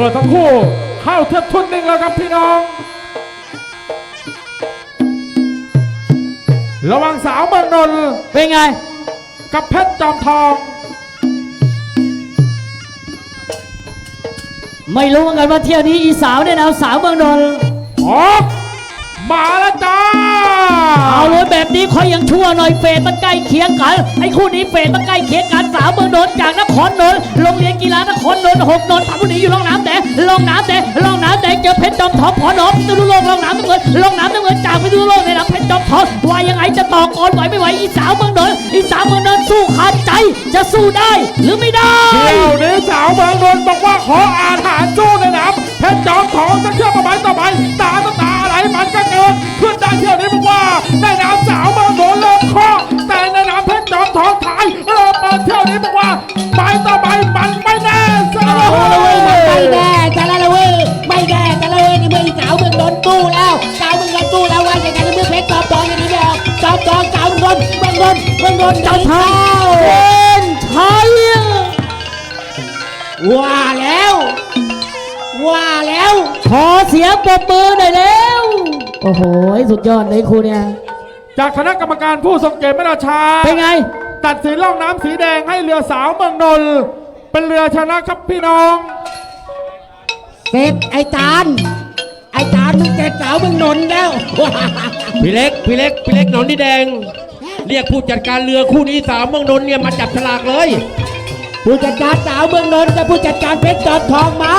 มื่อทั้งคู่เข้าเทียบทุนหนึ่งแล้วครับพี่น้อง ระหวังสาวเมืองนนท์เป็นไง กับเพชรจอมทอง ไม่รู้เหมือนกันว่าเที่ยวนี้อีสาวเนี่ยนะสาวเมืองนนท์ออกมาแล้วจ้า เอารถแบบนี้คอยยังชั่วหน่อยเฟสมันใกล้เคียงกันไอ้คู่นี้เฟสมันใกล้เคียงกันสาวเมืองนนท์จากน ครนนท์โรงเรียนกีฬานครนนท์หกนนท์ทำบุรีอยู่ร่องน้ำแต่ร่องน้ำแต่ร่องน้ำแต่เจอเพชรจอมทองพอนอมตุลุโลกร่องน้ำน้ำเงินร่องน้ำน้ำเงินจากไปตุลุโลกในลำเพชรจอมทองว่ายังไงจะต่อกรไหวไม่ไหวอีสาวเมืองนนท์อีสาวเมืองนนท์สู้ขาดใจจะสู้ได้หรือไม่ได้เที่ยวนี้สาวเมืองนนท์บอกว่าขออาหารสู้ในน้ำเพชรจอมทองจะเชื่อม เมืองนนท์เมืองนนท์จะจะทเข้าำเป็นไทยว่าแล้ว ว่าแล้ว ขอเสียงปรบมือหน่อยแล้ว โอ้โห สุดยอดเลยครูเนี่ย จากคณะกรรมการผู้ทรงเกียรติไม่ราชา เป็นไง ตัดสินล่องน้ำสีแดงให้เรือสาวเมืองนนท์เป็นเรือชนะครับพี่น้องเสร็จไอ้จานไอ้จานมึงเสร็จสาวเมืองนนท์แล้ว พี่เล็ก พี่เล็ก พี่เล็กหนอนนี่แดง เรียกผู้จัดการเรือคู่นี้สาวเมืองนนท์เนี่ยมาจับฉลากเลย ผู้จัดการสาวเมืองนนท์กับผู้จัดการเพชรจอดทองมา